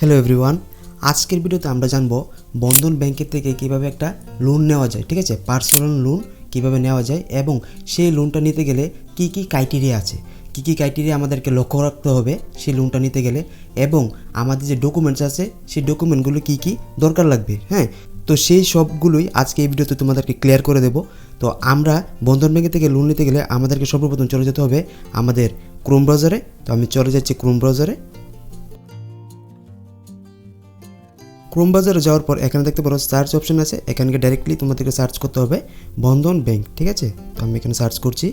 Hello everyone আজকের ভিডিওতে আমরা জানব বন্ধন ব্যাংকের থেকে কীভাবে একটা লোন নেওয়া যায়, ঠিক আছে? পার্সোনাল লোন কীভাবে নেওয়া যায় এবং সেই লোনটা নিতে গেলে কি কি ক্রাইটেরিয়া আছে? কি কি ক্রাইটেরিয়া আমাদেরকে লক্ষ্য রাখতে হবে সেই লোনটা নিতে গেলে এবং আমাদের যে ডকুমেন্টস আছে সেই ডকুমেন্টগুলো কি কি দরকার লাগবে হ্যাঁ? তো সেই সবগুলোই আজকে এই ভিডিওতে তোমাদেরকে ক্লিয়ার করে দেবো। তো আমরা বন্ধন ব্যাংকের থেকে লোন নিতে গেলে আমাদেরকে সর্বপ্রথম চলে যেতে হবে আমাদের ক্রোম ব্রাউজারে তো আমি চলে যাচ্ছি ক্রোম ব্রাউজারে ক্রোম যাওয়ার পর এখানে দেখতে পারো সার্চ অপশন আছে। এখানকে ডাইরেক্টলি তোমাদেরকে সার্চ করতে হবে বন্ধন ব্যাংক ঠিক আছে? তো আমি এখানে সার্চ করছি।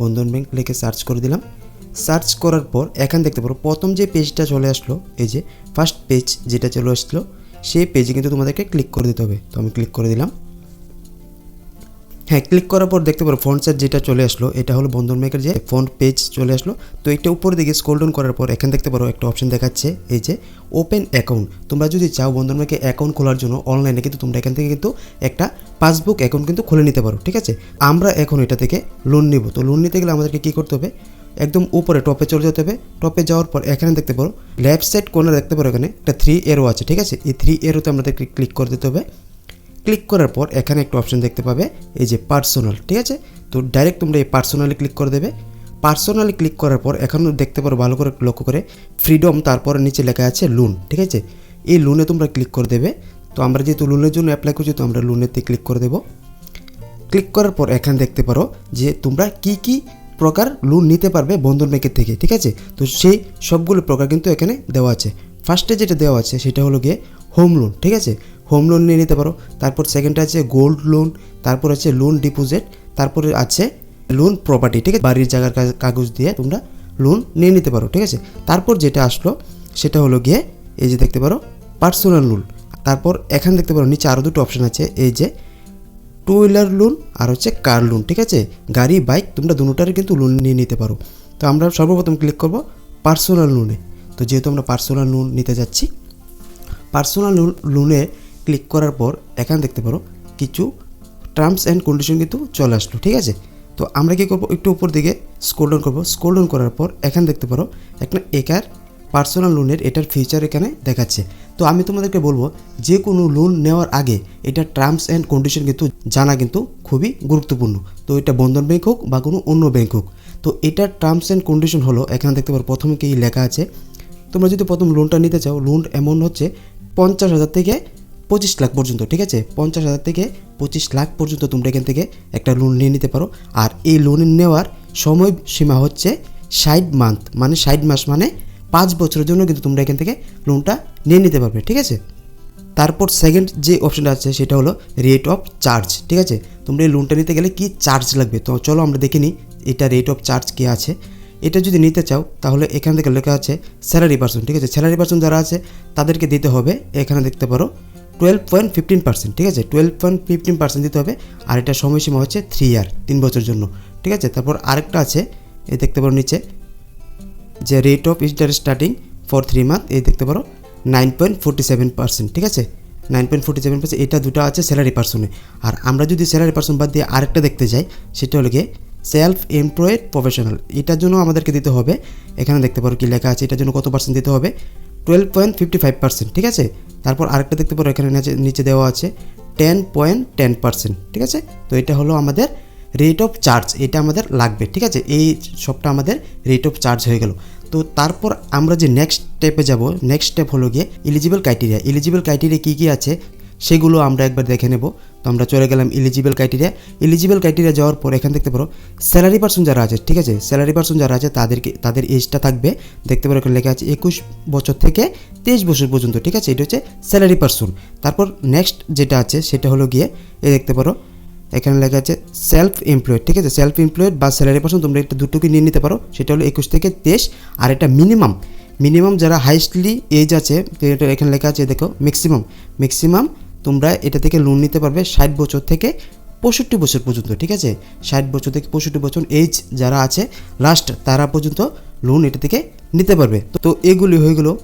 বন্ধন ব্যাংক লিখে সার্চ করে দিলাম। সার্চ করার পর এখানে দেখতে পারো প্রথম যে পেজটা চলে আসলো, এই যে ফার্স্ট পেজ যেটা চলে আসলো, সেই পেজে কিন্তু তোমাদেরকে ক্লিক করে দিতে হবে। তো আমি ক্লিক করে দিলাম। হ্যাঁ ক্লিক করার পর দেখতে পারো ফ্রন্ট সাইড যেটা চলে আসলো, এটা হলো বন্ধন ব্যাংকের যে ফ্রন্ট পেজ চলে আসলো। তো এটা উপর দিকে স্ক্রল ডাউন করার পর এখানে দেখতে পারো একটা অপশন দেখাচ্ছে, এই যে ওপেন অ্যাকাউন্ট তোমরা যদি চাও বন্ধন ব্যাংকে অ্যাকাউন্ট খোলার জন্য অনলাইনে কিন্তু তোমরা এখান থেকে কিন্তু একটা পাসবুক অ্যাকাউন্ট কিন্তু খুলে নিতে পারো, ঠিক আছে? আমরা এখন এটা থেকে লোন নিব। তো লোন নিতে গেলে আমাদেরকে কী করতে হবে? একদম উপরে টপে চলে যেতে হবে। টপে যাওয়ার পর এখানে দেখতে পারো লেফট সাইড কর্নার দেখতে পারো এখানে একটা থ্রি এরো আছে, ঠিক আছে? এই থ্রি এরোতে আমাদেরকে ক্লিক করে দিতে হবে। ক্লিক করার পর এখানে একটা অপশন দেখতে পাবে, এই যে পার্সোনাল ঠিক আছে? তো ডাইরেক্ট তোমরা এই পার্সোনালি ক্লিক করে দেবে। পার্সোনালি ক্লিক করার পর এখনও দেখতে পারো ভালো করে লক্ষ্য করে ফ্রিডম তারপর নিচে লেখা আছে লোন ঠিক আছে? এই লোনে তোমরা ক্লিক করে দেবে। তো আমরা যেহেতু লোনের জন্য অ্যাপ্লাই করছি, তো আমরা লোনেতে ক্লিক করে দেবো। ক্লিক করার পর এখানে দেখতে পারো যে তোমরা কি কি প্রকার লোন নিতে পারবে বন্ধন ব্যাংকের থেকে, ঠিক আছে? তো সেই সবগুলো প্রকার কিন্তু এখানে দেওয়া আছে। ফার্স্টে যেটা দেওয়া আছে, সেটা হলো গিয়ে হোম লোন ঠিক আছে? হোম লোন নিয়ে নিতে পারো। তারপর সেকেন্ডটা আছে গোল্ড লোন তারপর আছে লোন ডিপোজিট তারপরে আছে লোন প্রপার্টি ঠিক আছে? বাড়ির জায়গার কাগজ দিয়ে তোমরা লোন নিয়ে নিতে পারো, ঠিক আছে? তারপর যেটা আসলো, সেটা হলো গিয়ে, এই যে দেখতে পারো পার্সোনাল লোন তারপর এখানে দেখতে পারো, নিচে আরও দুটো অপশন আছে, এই যে টু হুইলার লোন আর হচ্ছে কার লোন ঠিক আছে? গাড়ি বাইক তোমরা দুটারই কিন্তু লোন নিয়ে নিতে পারো। তো আমরা সর্বপ্রথম ক্লিক করব পার্সোনাল লোনে তো যেহেতু আমরা পার্সোনাল লোন নিতে যাচ্ছি পার্সোনাল লোনে ক্লিক করার পর এখানে দেখতে পারো কিছু টার্মস অ্যান্ড কন্ডিশন কিন্তু চলে আসলো, ঠিক আছে? তো আমরা কী করব? একটু উপর দিকে স্ক্রোল ডাউন করব। স্ক্রোল ডাউন করার পর এখানে দেখতে পারো একটা একার পার্সোনাল লোনের এটার ফিচার এখানে দেখাচ্ছে। তো আমি তোমাদেরকে বলব, যে কোনো লোন নেওয়ার আগে এটার টার্মস অ্যান্ড কন্ডিশন কিন্তু জানা কিন্তু খুবই গুরুত্বপূর্ণ। তো এটা বন্ধন ব্যাংক হোক বা কোনো অন্য ব্যাংক হোক। তো এটার টার্মস অ্যান্ড কন্ডিশন হলো, এখানে দেখতে পারো প্রথমে কি লেখা আছে? তোমরা যদি প্রথম লোনটা নিতে চাও লোন এমন হচ্ছে পঞ্চাশ হাজার থেকে পঁচিশ লাখ পর্যন্ত, ঠিক আছে? পঞ্চাশ হাজার থেকে পঁচিশ লাখ পর্যন্ত তোমরা এখান থেকে একটা লোন নিয়ে নিতে পারো। আর এই লোন নেওয়ার সময় সীমা হচ্ছে ষাট মান্থ মানে ষাট মাস মানে পাঁচ বছরের জন্য কিন্তু তোমরা এখান থেকে লোনটা নিয়ে নিতে পারবে, ঠিক আছে? তারপর সেকেন্ড যে অপশনটা আছে, সেটা হলো রেট অফ চার্জ ঠিক আছে? তোমরা এই লোনটা নিতে গেলে কি চার্জ লাগবে? তো চলো আমরা দেখে নিই, এটা রেট অফ চার্জ কী আছে? এটা যদি নিতে চাও, তাহলে এখান থেকে লেখা আছে স্যালারি পার্সেন্ট ঠিক আছে? স্যালারি পার্সেন্ট যারা আছে, তাদেরকে দিতে হবে, এখানে দেখতে পারো টুয়েলভ পয়েন্ট ফিফটিন পার্সেন্ট ঠিক আছে? টুয়েলভ পয়েন্ট ফিফটিন পার্সেন্ট দিতে হবে, আর এটা সময়সীমা হচ্ছে থ্রি ইয়ার তিন বছর জন্য, ঠিক আছে? তারপর আরেকটা আছে এই দেখতে পারো নিচে, যে rate of interest starting for three month এই দেখতে পারো nine point forty seven percent ঠিক আছে? Nine point forty seven percent এটা দুটো আছে স্যালারি পার্সনে আর আমরা যদি স্যালারি পার্সন বাদ দিয়ে আরেকটা দেখতে যাই, সেটা হলো গিয়ে সেলফ এমপ্লয়েড প্রফেশনাল এটার জন্য আমাদেরকে দিতে হবে, এখানে দেখতে পারো কি লেখা আছে, এটার জন্য কত পার্সেন্ট দিতে হবে? Twelve point fifty five percent ঠিক আছে? তারপর আরেকটা দেখতে পারো, এখানে নিচে দেওয়া আছে টেন পয়েন্ট টেন পার্সেন্ট ঠিক আছে? তো এটা হলো আমাদের রেট অফ চার্জ এটা আমাদের লাগবে, ঠিক আছে? এই সবটা আমাদের রেট অফ চার্জ হয়ে গেল। তো তারপর আমরা যে নেক্সট স্টেপে যাব নেক্সট স্টেপ হলো গিয়ে এলিজিবল ক্রাইটেরিয়া এলিজিবল ক্রাইটেরিয়া কী কী আছে? সেগুলো আমরা একবার দেখে নেব। তো আমরা চলে গেলাম এলিজিবল ক্রাইটেরিয়া এলিজিবল ক্রাইটেরিয়া যাওয়ার পর এখান দেখতে পারো স্যালারি পার্সন যারা আছে, ঠিক আছে? স্যালারি পার্সন যারা আছে, তাদেরকে তাদের এজটা থাকবে, দেখতে পারো এখানে লেখা আছে একুশ বছর থেকে তেইশ বছর পর্যন্ত, ঠিক আছে? এটা হচ্ছে স্যালারি পার্সন তারপর নেক্সট যেটা আছে, সেটা হলো গিয়ে এ দেখতে পারো, এখানে লেখা আছে সেলফ এমপ্লয়েড ঠিক আছে? সেলফ এমপ্লয়েড বা স্যালারি পার্সন তোমরা একটা দুটোকে নিয়ে নিতে পারো। সেটা হলো একুশ থেকে তেইশ, আর এটা মিনিমাম মিনিমাম যারা হাইস্টলি এজ আছে এখানে লেখা আছে, দেখো ম্যাক্সিমাম ম্যাক্সিমাম তোমরা এটা থেকে লোন নিতে পারবে ষাট বছর থেকে পঁয়ষট্টি বছর পর্যন্ত, ঠিক আছে? ষাট বছর থেকে পঁয়ষট্টি বছর এজ যারা আছে লাস্ট তারা পর্যন্ত লোন এটা থেকে নিতে পারবে। তো- এগুলি হয়ে গেলো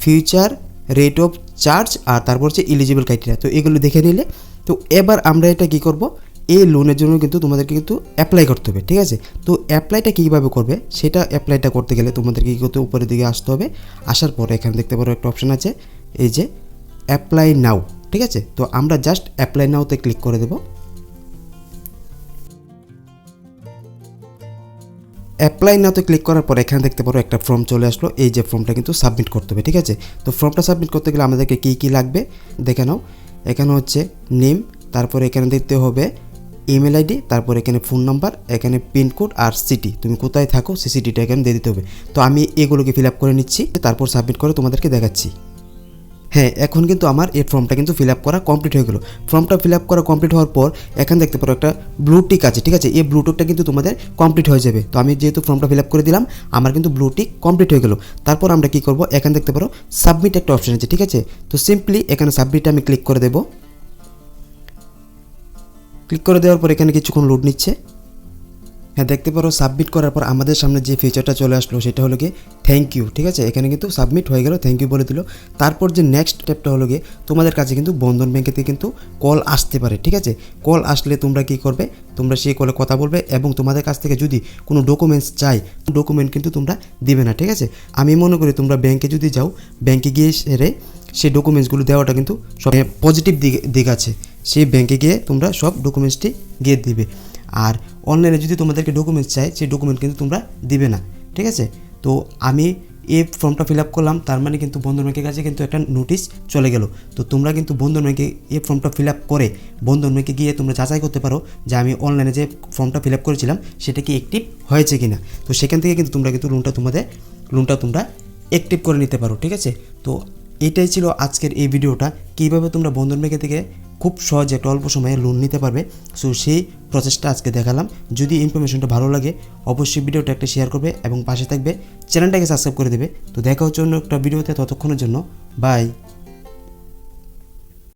ফিউচার রেট অফ চার্জ আর তারপর হচ্ছে এলিজিবল ক্রাইটেরিয়া তো এগুলো দেখে নিলে, তো এবার আমরা এটা কি করব? এই লোনের জন্য কিন্তু তোমাদেরকে কিন্তু অ্যাপ্লাই করতে হবে, ঠিক আছে? তো অ্যাপ্লাইটা কীভাবে করবে? সেটা অ্যাপ্লাইটা করতে গেলে তোমাদেরকে কী করতে উপরের দিকে আসতে হবে। আসার পরে এখানে দেখতে পারো একটা অপশান আছে, এই যে অ্যাপ্লাই নাও ঠিক আছে? তো আমরা জাস্ট অ্যাপ্লাই নাওতে ক্লিক করে দেবো। অ্যাপ্লাই নাওতে ক্লিক করার পর এখানে দেখতে পারো একটা ফর্ম চলে আসলো। এই যে ফর্মটা কিন্তু সাবমিট করতে হবে, ঠিক আছে? তো ফর্মটা সাবমিট করতে গেলে আমাদেরকে কী কী লাগবে? দেখে নাও। এখানে হচ্ছে নেম তারপরে এখানে দিতে হবে ইমেল আইডি তারপর এখানে ফোন নাম্বার এখানে পিনকোড আর সিটি তুমি কোথায় থাকো সে সিটিটা এখানে দিয়ে দিতে হবে। তো আমি এগুলোকে ফিল আপ করে নিচ্ছি, তারপর সাবমিট করে তোমাদেরকে দেখাচ্ছি। হ্যাঁ এখন কিন্তু আমার এই ফর্মটা কিন্তু ফিল আপ করা কমপ্লিট হয়ে গেলো। ফর্মটা ফিল আপ করা কমপ্লিট হওয়ার পর, এখানে দেখতে পারো একটা ব্লু টিক আছে, ঠিক আছে? এই ব্লু টিকটা কিন্তু তোমাদের কমপ্লিট হয়ে যাবে। তো আমি যেহেতু ফর্মটা ফিল আপ করে দিলাম, আমার কিন্তু ব্লু টিক কমপ্লিট হয়ে গেলো। তারপর আমরা কি করব? এখানে দেখতে পারো সাবমিট একটা অপশন আছে, ঠিক আছে? তো সিম্পলি এখানে সাবমিটে আমি ক্লিক করে দেবো। ক্লিক করে দেওয়ার পর এখানে কিছুক্ষণ লোড নিচ্ছে। হ্যাঁ দেখতে পারো সাবমিট করার পর আমাদের সামনে যে ফিচারটা চলে আসলো, সেটা হলো গিয়ে থ্যাংক ইউ ঠিক আছে? এখানে কিন্তু সাবমিট হয়ে গেল থ্যাংক ইউ বলে দিল। তারপর যে নেক্সট স্টেপটা হলো গিয়ে তোমাদের কাছে কিন্তু বন্ধন ব্যাংকে থেকে কিন্তু কল আসতে পারে, ঠিক আছে? কল আসলে তোমরা কি করবে? তোমরা সেই কলে কথা বলবে এবং তোমাদের কাছ থেকে যদি কোনো ডকুমেন্টস চাই ডকুমেন্ট কিন্তু তোমরা দিবে না, ঠিক আছে? আমি মনে করি তোমরা ব্যাংকে যদি যাও ব্যাংকে গিয়ে সেরে সেই ডকুমেন্টসগুলো দেওয়াটা কিন্তু সব পজিটিভ দিক দিক আছে। সেই ব্যাংকে গিয়ে তোমরা সব ডকুমেন্টসটি গিয়ে দিবে। আর অনলাইনে যদি তোমাদেরকে ডকুমেন্টস চাই, সেই ডকুমেন্ট কিন্তু তোমরা দিবে না। ঠিক আছে? তো আমি এই ফর্মটা ফিল আপ করলাম, তার মানে কিন্তু বন্ধন ব্যাংকের কাছে কিন্তু একটা নোটিশ চলে গেল। তো তোমরা কিন্তু বন্ধন ব্যাংকে এই ফর্মটা ফিল আপ করে, বন্ধন ব্যাংকে গিয়ে তোমরা যাচাই করতে পারো যে আমি অনলাইনে যে ফর্মটা ফিল আপ করেছিলাম, সেটা কি অ্যাক্টিভ হয়েছে কি না তো সেখান থেকে কিন্তু তোমরা কিন্তু লোনটা তোমাদের লোনটা তোমরা অ্যাক্টিভ করে নিতে পারো। ঠিক আছে? তো এটাই ছিল আজকের এই ভিডিওটা। কীভাবে তোমরা বন্ধন ব্যাংকে থেকে খুব সহজে একটা অল্প সময়ে লোন নিতে পারবে? সো সেই প্রসেসটা আজকে দেখালাম। যদি ইনফরমেশনটা ভালো লাগে, অবশ্যই ভিডিওটা একটা শেয়ার করবে এবং পাশে থাকবে চ্যানেলটাকে সাবস্ক্রাইব করে দেবে। তো দেখা হচ্ছে অন্য একটা ভিডিওতে, ততক্ষণের জন্য বাই